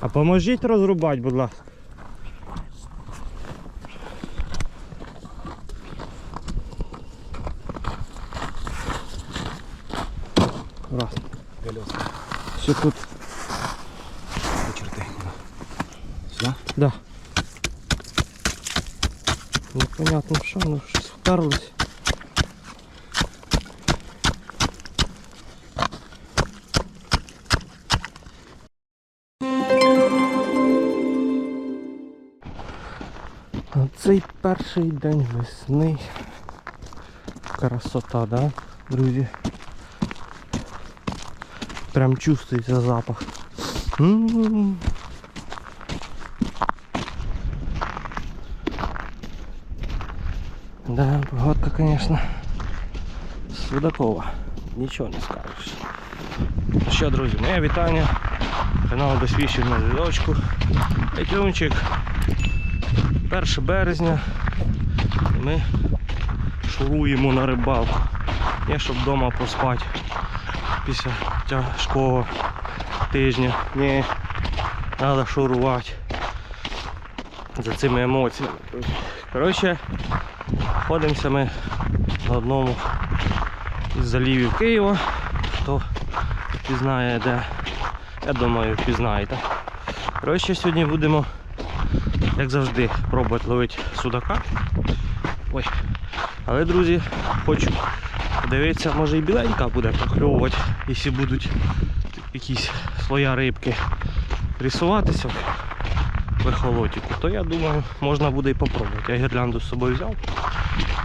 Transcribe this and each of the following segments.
А поможіть розрубати, будь ласка. перший день весни. Красота, да, друзі? Прям чувствується запах. М. Да, погодка, конечно, Судакова. Нічого не скажеш. Ну що, друзі, моє вітання. Канал Безвіщик на зв'язочку. Петюнчик. 1 березня. Ми шуруємо на рибалку. Не щоб вдома поспати після тяжкого тижня. Ні, треба шурувати за цими емоціями. Коротше, знаходимося ми на одному із залівів Києва. Хто пізнає де, я думаю, пізнаєте. Коротше, сьогодні будемо, як завжди, пробувати ловити судака. Ой. Але, друзі, хочу подивитися, може і біленька буде покльовувати, якщо будуть якісь слоя рибки рисуватися в ехолотіку, то я думаю, можна буде і попробувати. Я гірлянду з собою взяв.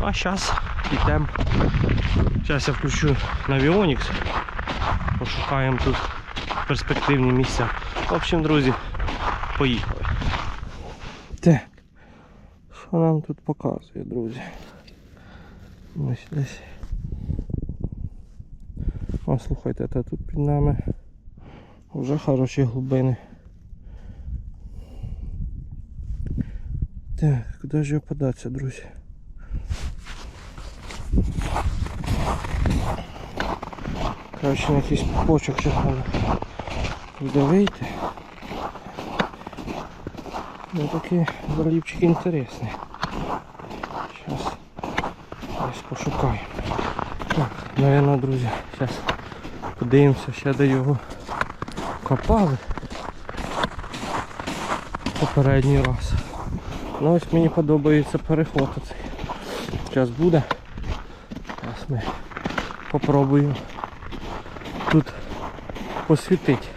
А зараз йдемо. Зараз я включу на Vionix. Пошукаємо тут перспективні місця. В общем, друзі, поїхали. Так. Що нам тут показує, друзі? Ось десь. О, слухайте, та тут під нами вже хороші глибини. Так, куди ж його податися, друзі? Короче, на якийсь почок ще треба вийти. Ну такий залівчик інтересний. Зараз десь пошукаємо. Так, наверное, друзі, зараз подивимося ще де його копали попередній раз. Ну ось мені подобається переход оцей. Зараз буде. Зараз ми попробуємо тут посвітити.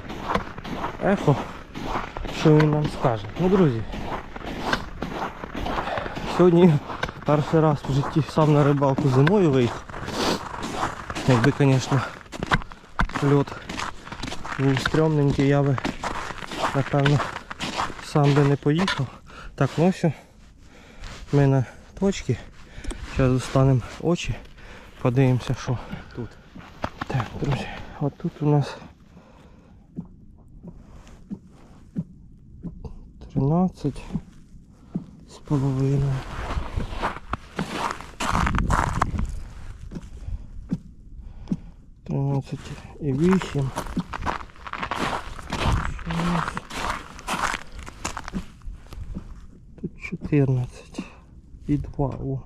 Ехо, що він нам скаже. Ну, друзі, сьогодні перший раз в житті сам на рибалку зимою виїхав. Якби, звісно, льот був стрьомненький, я би, напевно, сам би не поїхав. Так, ну все. Ми на точці. Зараз достанемо очі, подивимося, що Тут. так, друзі, от тут у нас 13 з половиною. Тринадцять і вісім. Тут 14 і 2. О,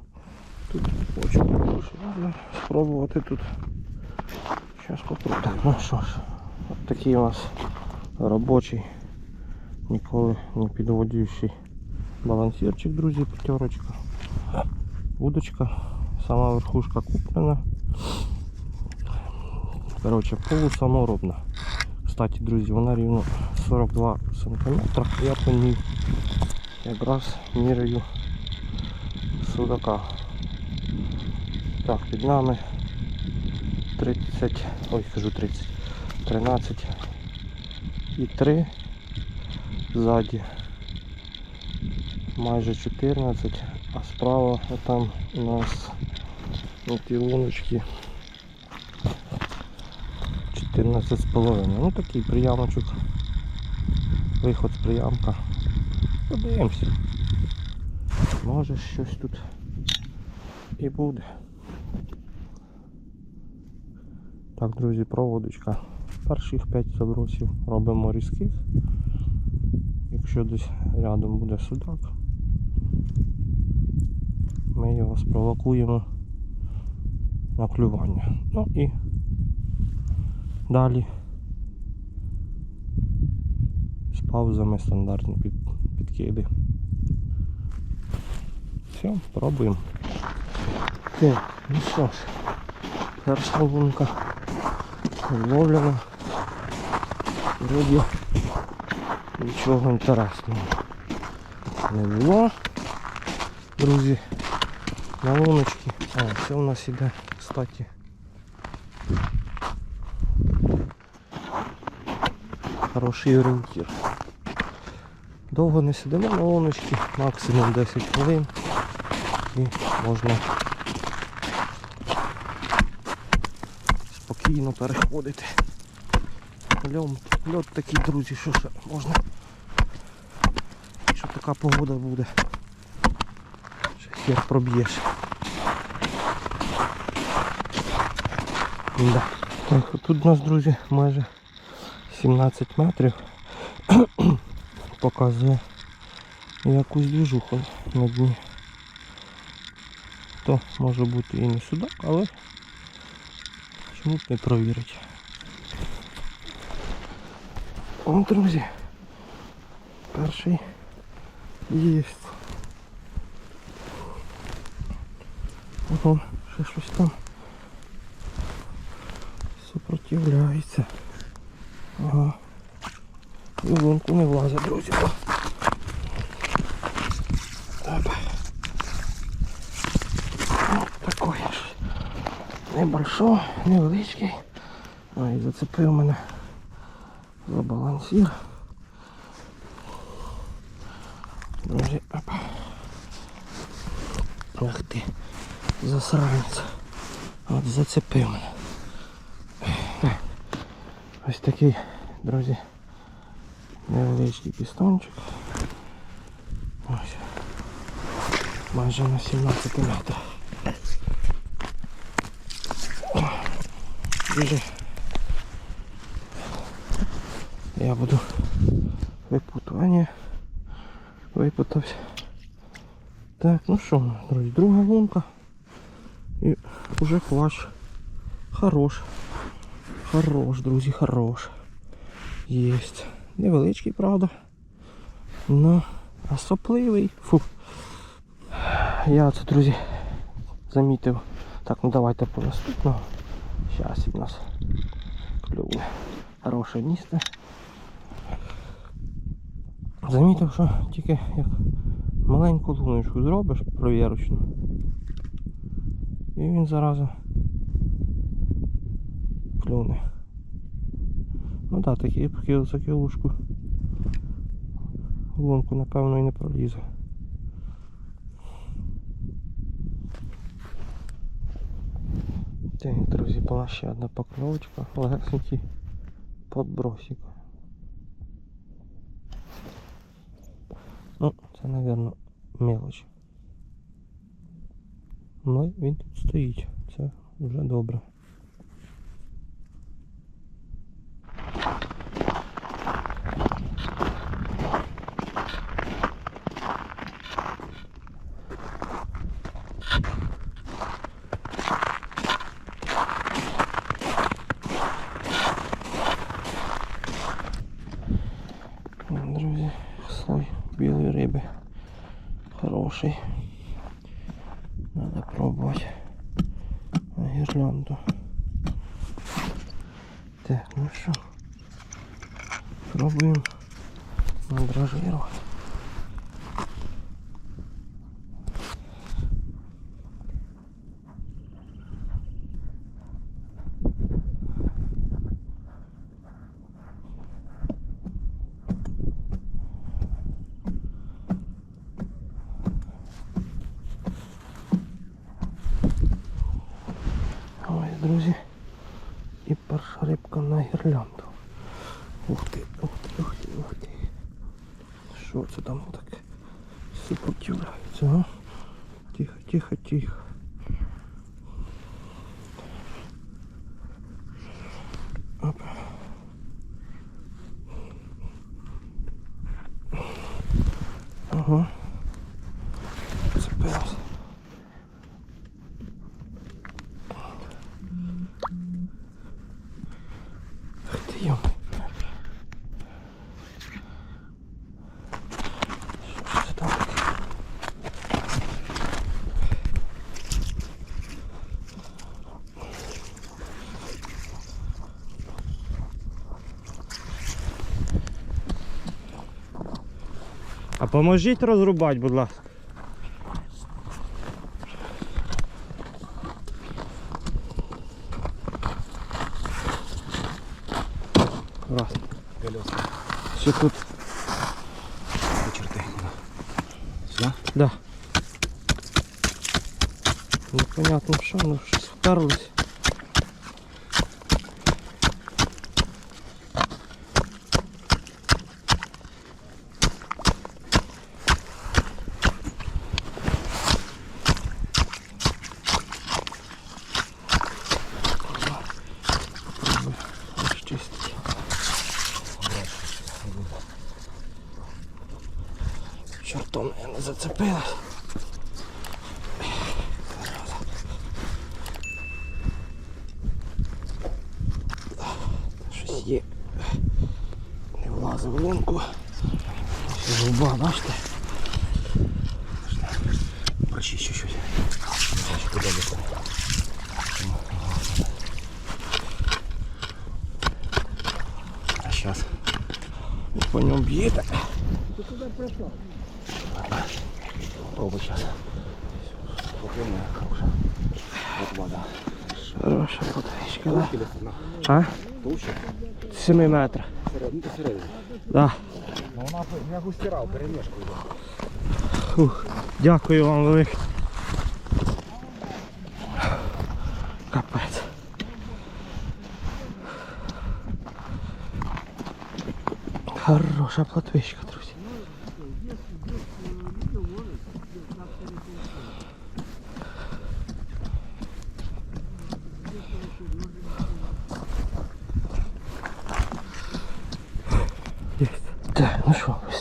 тут хочу більше. Можна спробувати тут. Зараз попробуємо. Так, ну що ж, от такий у нас робочий, Ніколи не підводючий балансирчик, друзі, п'ятерочка. Удочка, сама верхушка куплена. Коротше, полусаморобна. Кстати, друзі, вона рівно 42 см. Я по ній якраз міряю судака. Так, під нами 30, ой, кажу 30, 13 і 3 ззаді майже 14, а справа там у нас на ті луночки 14. Ну такий приямочок. Виход з приямка. Подивимося. Може щось тут і буде. Так, друзі, проводочка. Перших 5 забросів робимо різких. Якщо десь рядом буде судак, ми його спровокуємо на клювання. Ну і далі з паузами стандартні під, підкиди. Все, пробуємо. Так, ну що ж, перша лунка зловлена. Вроді нічого інтересного не було. Друзі, на луночки. А, це у нас іде, кстати. Хороший орієнтір. Довго не сидимо на луночці, максимум 10 хвилин і можна спокійно переходити. Льом, льот такий, друзі, що ще можна. Що така погода буде. Ще хер проб'єш. Да. Так, тут у нас, друзі, майже 17 метрів. Показує якусь двіжуху на дні. То може бути і не судак, але чому б не провірити. О, друзі. Перший є. Ого, ще щось там супротивляється. Ага. І в лунку не влазить, друзі. Опа. Ну, такой. Небольшой, невеличкий. Ой, зацепив мене за балансір. Друзі, опа. Ах ти, засранець. От зацепив мене. Ось такий, друзі, невеличкий пістончик. Ось. Майже на 17 метрах. Дуже я буду випутування. Випутався. Так, ну що, друзі, друга лунка. І вже клач. Хорош. Хорош, друзі, хорош. Єсть. Невеличкий, правда. Ну, а сопливий. Фу. Я це, друзі, замітив. Так, ну давайте по наступного. Зараз у нас клювне. Хороше місце. Замітив, що тільки як маленьку луночку зробиш провірочну. І він зараза клюне. Ну так, такі кіл за кілушку. Лунку напевно і не пролізе. Так, друзі, була ще одна покльовочка, легесенький подбросик. Ну, це, мабуть, мелоч. Ну, він тут стоїть. Це вже добре. Друзі, слой білої риби. Хороший. Надо пробувати на гірлянду. Так, ну що, пробуємо надражирувати. Ось, друзі. І перша рибка на гірлянду. Ух ти, ух ти, ух ти, ух ти. Що це там так супротивляється, а? Тихо, тихо, тихо. Оп. Ага. Цепилась. Ах ти йо. Що ж це там таке? А поможіть розрубати, будь ласка. Раз. Колеса. Все тут. До черты. Сюда? Да. Непонятно що, ну щось вперлось. Попробуй розчистити. Чортом я не зацепилась. Щось є. Не влазив в лунку. Ось Губа, бачите? Прочищу чуть. Куда бы А сейчас. По ньому б'єте. Попробуй сейчас. Спокойно, хорошая. Вот вода. Хороша потечка, да? Или на А? толще? 7 метра. Да. Ну вона я густирав, стирав, перемішку. Фух. Дякую вам велике. Капець. Хороша платвичка, друзі.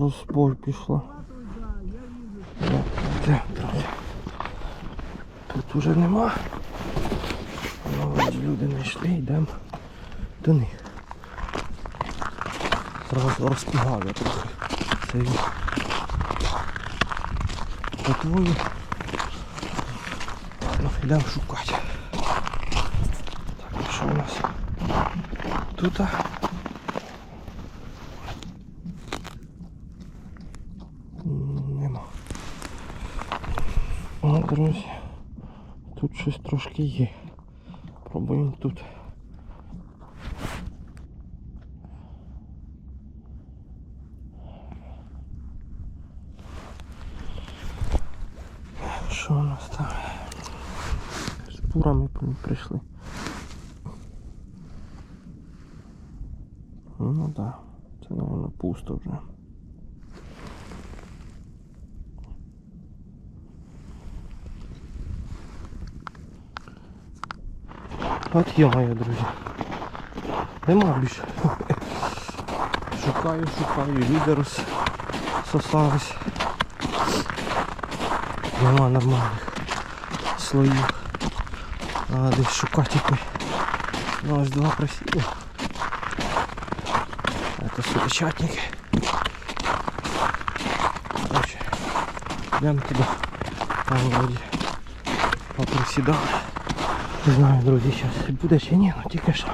розбой пішла. Тут уже нема. Ну, люди знайшли, йдемо до них. Зразу розпугали трохи. Це він. Потвою. Ну, йдемо шукати. Так, що у нас? Тут. М, Нема. О. Тут щось трошки є. Пробуємо тут. Що у нас там? З бурами при- прийшли. Ну так, да. це, мабуть, пусто вже. От йомаю, друзі. Нема більше. Шукаю, шукаю, лідерус сосались. Нема нормальних слоїв. Надо десь шукати якось. Ну ось два просіли. Это супечатники. Короче, йдемо туди. Там вроді поприсідали. Не знаю, друзі, зараз буде чи ні, ну тільки що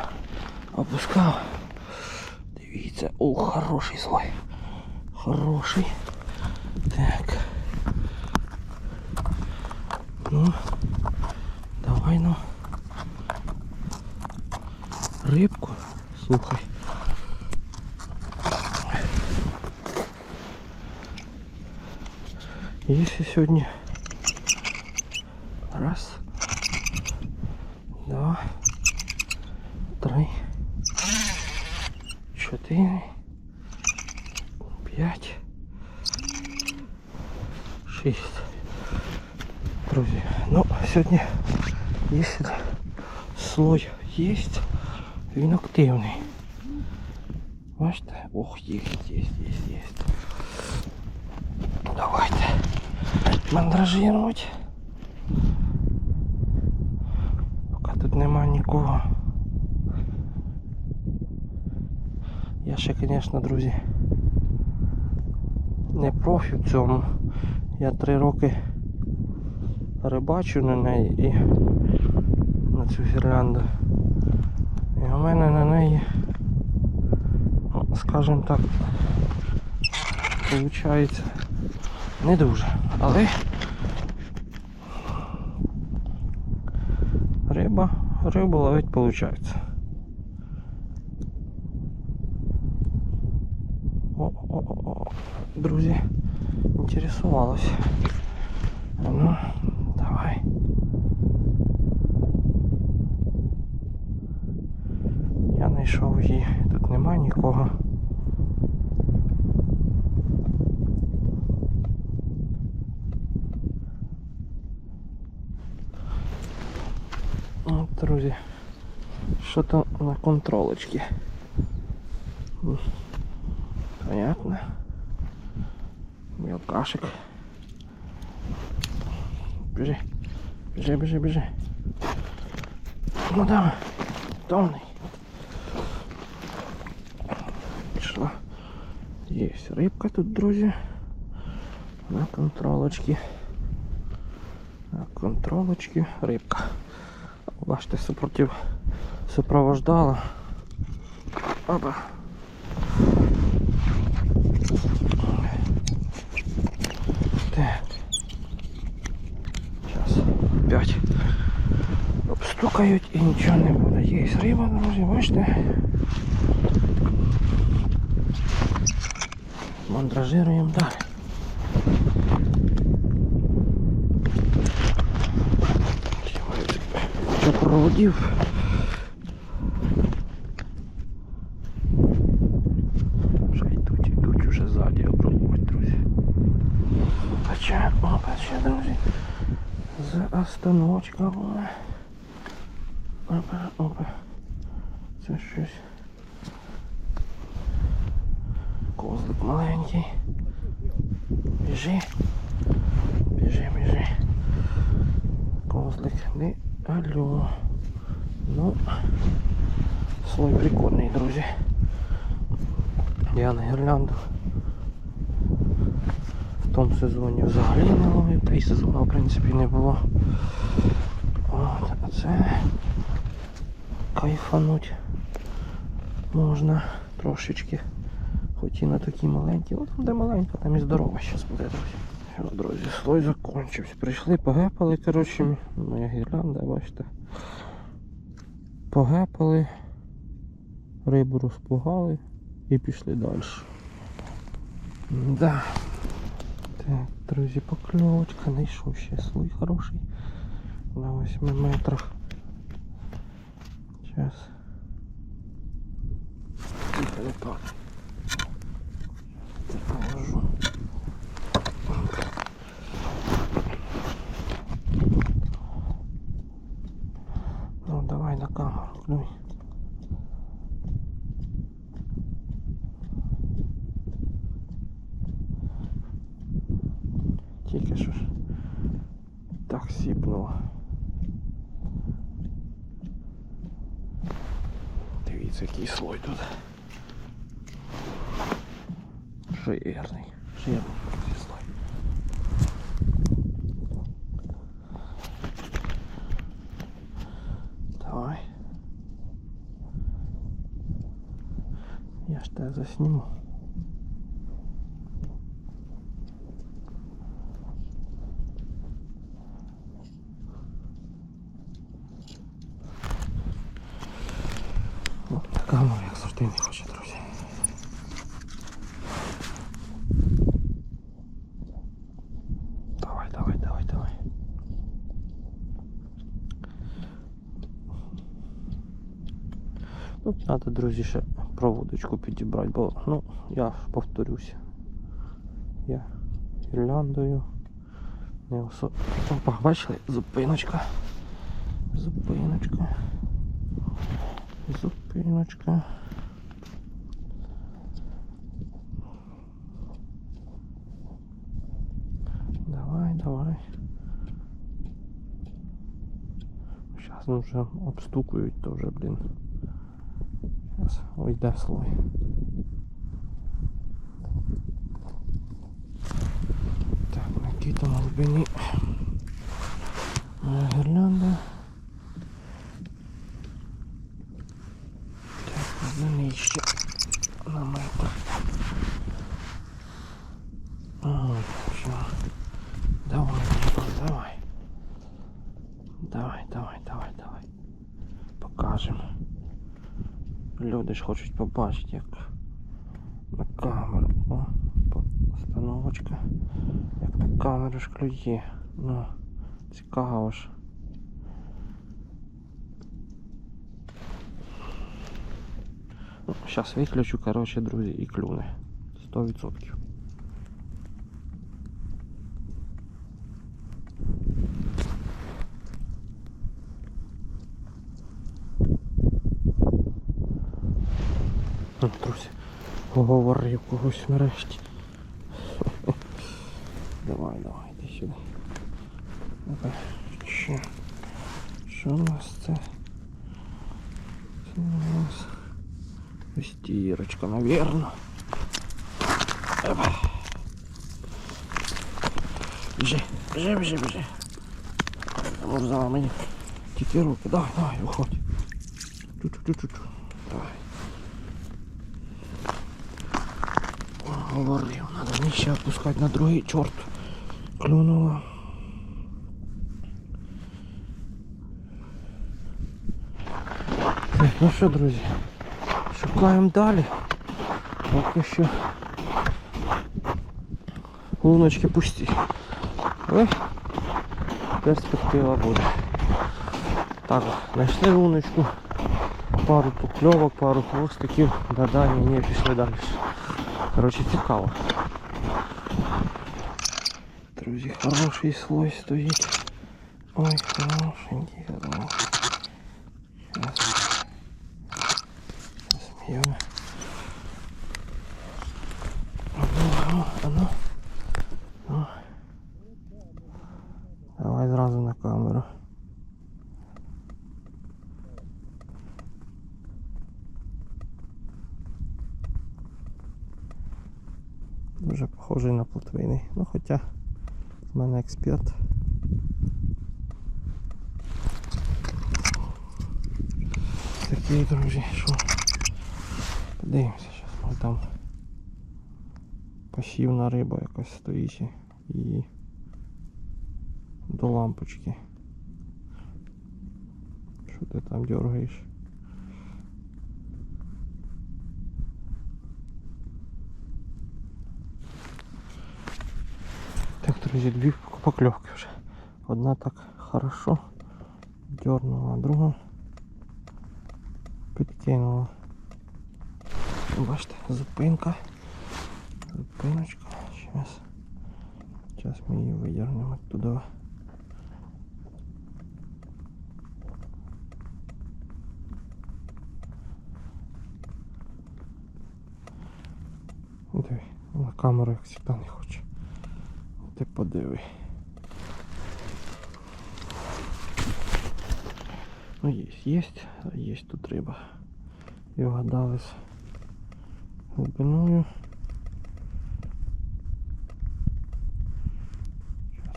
опускав. Дивіться, о, хороший слой. Хороший. Так. Ну, давай ну. Рибку. Слухай. Если сегодня активний. Бачите? Ох, є, є, є, є. Давайте мандражировать. Поки тут нема нікого. Я ще, звісно, друзі, не профі в цьому. Я три роки рибачу на неї і на цю гірлянду. І у мене на неї, ну, скажімо так, виходить не дуже, але риба, рибу ловить виходить. О-о-о, друзі, інтересувалась. А Ну, давай. Я знайшов тут нема нікого. От, друзі, що то на контролочці. Понятно. Мелкашик. Біжи. Біжи, біжи, біжи. Ну давай. Томний. Є рибка тут, друзі. На контролочці. На контролочці рибка. Бачите, супротив супровождала. Опа. Так. Сейчас опять обстукають і нічого не буде. Є риба, друзі, бачите? Мандражируємо далі. Що проводів? Вже йдуть, йдуть уже ззаді обробувати, друзі. Хоча, опа, ще, друзі. За остановочка була. Опа, опа. Це щось. Козлик маленький. Біжи. Біжи. Козлик, не алло. Ну, слой прикольний, друзі. Я на гірлянду в тому сезоні взагалі не ловив, та й сезону в принципі не було. От, а це кайфануть можна трошечки. Хоч і на такі маленькі. От де маленька, там і здорова зараз буде, друзі. Все, друзі, слой закончився. Прийшли, погепали, коротше, моя гірлянда, бачите. Погепали, рибу розпугали і пішли далі. Да. Так, друзі, покльовочка, знайшов ще слой хороший. На 8 метрах. Сейчас. Тихо, не. Так, положу. Ну давай на камеру, клюй. Тільки що ж так сіпнуло. Дивіться, який слой тут. Жирний. Жирний друзі, слой. Давай. Я ж тебе засніму. Не хоче, друзі. Давай, давай, давай, давай. Ну, Треба, друзі, ще проводочку підібрати, бо ну, я повторюсь. Я гірляндою. Не осо... Опа, бачили? Зупиночка. Зупиночка. Зупиночка. ну вже обстукують, то вже, блін. Зараз уйде слой. Так, на якій там глибині моя гірлянда. Так, глибини ще на метр. Люди ж хочуть побачити, як на камеру. О, постановочка. Як на камеру ж клює. Ну, цікаво ж. Ну, зараз виключу, коротше, друзі, і клюне. 100%. Ну, Друзі, поговорив когось нарешті. Давай, давай, йди сюди. Що? Що у нас це? Це у нас стірочка, навірно. Опа. Біжи, біжи, біжи, біжи. Замурзала мені тільки руки. Давай, давай, виходь. Чу-чу-чу-чу. Давай. Говорив, надо ще опускати на другий чорт. Клюнуло. Ну що, друзі, шукаємо далі. Поки що луночки пусті. Але перспектива буде. Так, знайшли луночку, пару покльовок, пару хвостиків, да-да, ні, ні, пішли далі. Коротше, цікаво. Друзі, хороший слой стоїть. Ой, хорошенький, хороший. Сейчас. Смеем. А ну, а ну. Ну. Давай зразу на камеру. Дуже похожий на плотвини. Ну хоча в мене експерт. Такий, друзі, що подивимося зараз, може там пасівна риба якась стоїть і до лампочки. Що ти там дергаєш? друзі, дві покльовки вже. Одна так хорошо дернула, а друга підкинула. Бачите, зупинка. Зупиночка. Зараз. Зараз ми її видернемо туди. Диви, на камеру як завжди не хоче. Ти подиви. Ну есть, есть, есть тут риба. І вгадали з глибиною.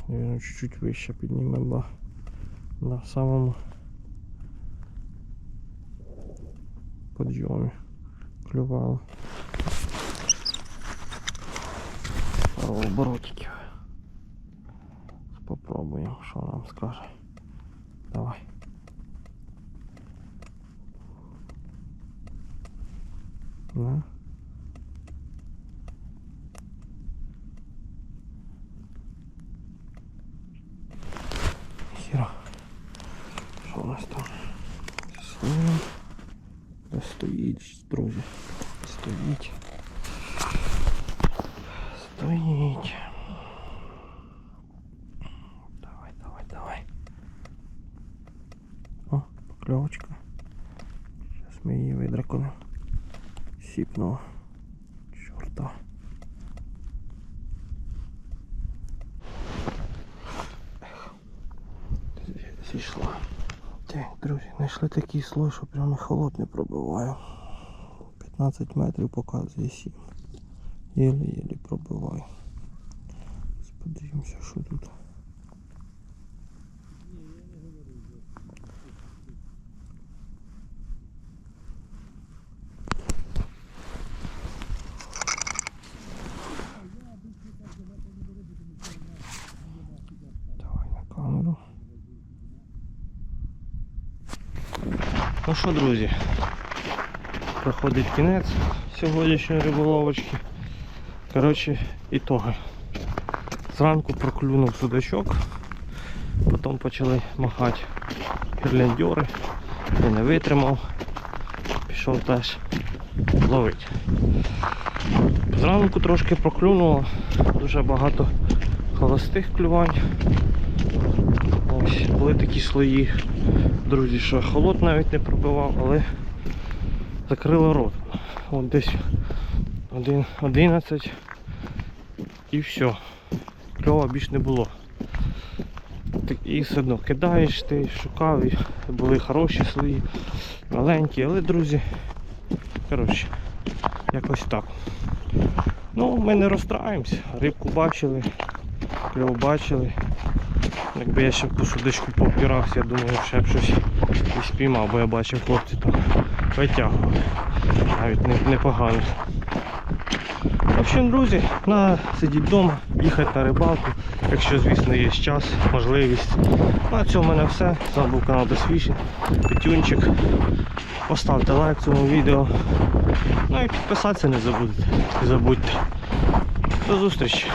Зараз, чуть-чуть вище піднімемо на самому підйомі клювало. Пару. Попробуємо, що нам скаже. Давай. На. Хіра. Що у нас там? Слоєм. Да. Щось стоїть, друзі. Стоїть. Стоїть. Давай, давай, давай. О, покльовочка. Зараз ми її видраконемо. Сіпнуло. Чорта. Ех. Зі- Зійшла. Так, знайшли такий слой, що прямо холод не пробиває. 15 метрів показує 7. Єлі-єлі пробиває. Зараз Подивимося, що тут. Давай на камеру. Ну що, друзі, проходить кінець сьогоднішньої риболовочки. Коротше, ітоги. Зранку проклюнув судачок, потім почали махати гірляндьори. Я не витримав, пішов теж ловити. Зранку трошки проклюнуло, дуже багато холостих клювань. Ось, були такі слої, друзі, що холод навіть не пробивав, але закрили рот. От десь один, 11 і все. Кльова більш не було. Так, і все одно кидаєш, ти шукав, були хороші слої, маленькі, але друзі, коротше, якось так. Ну, ми не розстраємося, рибку бачили, кльов бачили. Якби я ще б ту судочку повпірався, я думаю, ще б щось і спіймав, бо я бачив хлопці там витягували. Навіть не- непогано. В общем, друзі, на сидіть вдома, їхати на рибалку, якщо, звісно, є час, можливість. На цьому в мене все. З вами був канал Досвіщень, Петюнчик. Поставте лайк цьому відео. Ну і підписатися не забудьте. Забудьте. До зустрічі!